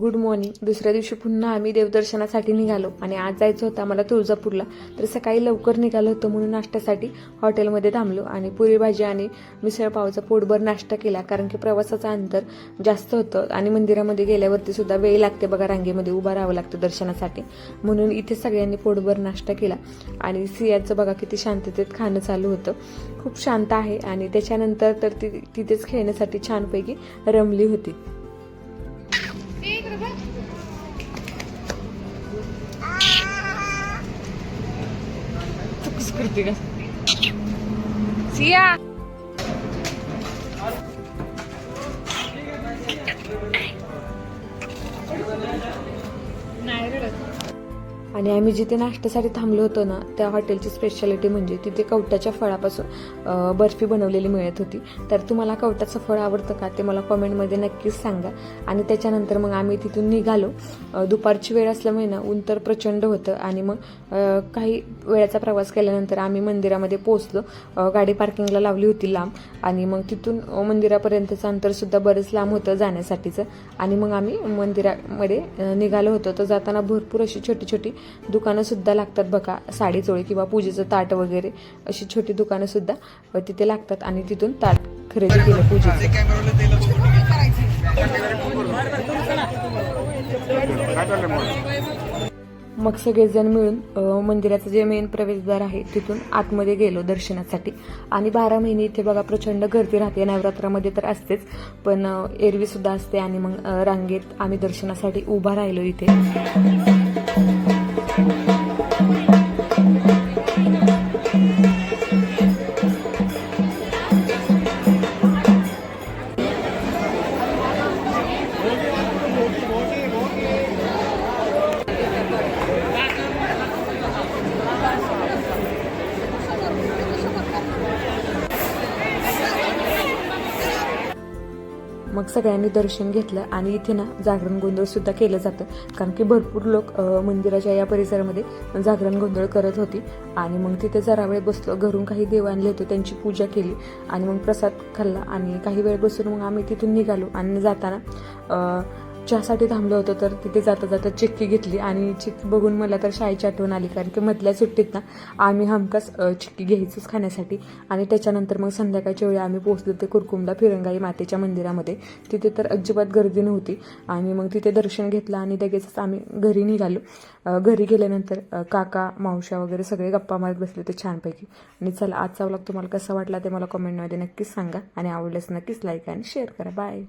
Good morning. दुसऱ्या दिवशी पुन्हा आम्ही देवदर्शनासाठी निघालो आणि आज जायचं होतं आम्हाला तुळजापूरला. तर सकाळी लवकर निघालो होतो म्हणून नाश्त्यासाठी हॉटेलमध्ये थांबलो आणि पुरी भाजी आणि मिसळपावचा पोटभर नाश्ता केला कारण की प्रवासाचं अंतर जास्त होतं आणि मंदिरामध्ये गेल्यावरती सुद्धा वेळ लागते बघा रांगेमध्ये उभं राहावं लागतं दर्शनासाठी. म्हणून इथे सगळ्यांनी पोटभर नाश्ता केला आणि सियाचं बघा किती शांततेत खाणं चालू होतं. खूप शांत आहे आणि त्याच्यानंतर तर ती तिथेच खेळण्यासाठी छानपैकी रमली होती. करते का सिया आणि आम्ही जिथे नाश्त्यासाठी थांबलो होतो ना त्या हॉटेलची स्पेशालिटी म्हणजे तिथे कवट्याच्या फळापासून बर्फी बनवलेली मिळत होती. तर तुम्हाला कवट्याचं फळ आवडतं का? ते मला कॉमेंटमध्ये नक्कीच सांगा. आणि त्याच्यानंतर मग आम्ही तिथून निघालो. दुपारची वेळ असल्यामुळे ना ऊन तर प्रचंड होतं. आणि मग काही वेळाचा प्रवास केल्यानंतर आम्ही मंदिरामध्ये पोचलो गाडी पार्किंगला लावली होती लांब. आणि मग तिथून मंदिरापर्यंतचं अंतरसुद्धा बरंच लांब होतं जाण्यासाठीचं. आणि मग आम्ही मंदिरामध्ये निघालो होतो. तर जाताना भरपूर अशी छोटी छोटी दुकानं सुद्धा लागतात बघा साडी चोळी किंवा पूजेचं ताट वगैरे अशी छोटी दुकानं सुद्धा अ, तिथे लागतात आणि तिथून ताट खरेदी केलं पूजेचं. मग सगळेजण मिळून मंदिराचं जे मेन प्रवेशद्वार आहे तिथून आतमध्ये गेलो दर्शनासाठी. आणि बारा महिने इथे बघा प्रचंड गर्दी राहते. नवरात्रामध्ये तर असतेच पण अ, एरवी सुद्धा असते आणि मग रांगेत आम्ही दर्शनासाठी उभा राहिलो इथे. Thank you. मग सगळ्यांनी दर्शन घेतलं आणि इथे ना जागरण गोंधळ सुद्धा केलं जातं. कारण की भरपूर लोक मंदिराच्या या परिसरामध्ये जागरण गोंधळ करत होती. आणि मग तिथे जरा वेळ बसलो घरून काही देव आणले होते त्यांची पूजा केली. आणि मग प्रसाद खाल्ला आणि काही वेळ बसून मग आम्ही तिथून निघालो. आणि जाताना चहासाठी थांबलो होतो तर तिथे जाता जाता चिक्की घेतली आणि चिक्की बघून मला तर शाळेची आठवण आली कारण की मधल्या सुट्टीत ना आम्ही हमखास चिक्की घ्यायचोच खाण्यासाठी. आणि त्याच्यानंतर मग संध्याकाळच्या वेळी आम्ही पोहोचलो ते कुरकुमला फिरंगाई मातेच्या मंदिरामध्ये. तिथे तर अजिबात गर्दी नव्हती आणि मग तिथे दर्शन घेतलं आणि लगेचच आम्ही घरी निघालो. घरी गेल्यानंतर काका मावशा वगैरे सगळे गप्पा मारत बसले होते छानपैकी. आणि चला आजचा व्लॉग तुम्हाला कसा वाटला ते मला कमेंटमध्ये नक्कीच सांगा आणि आवडल्यास नक्कीच लाईक आणि शेअर करा. बाय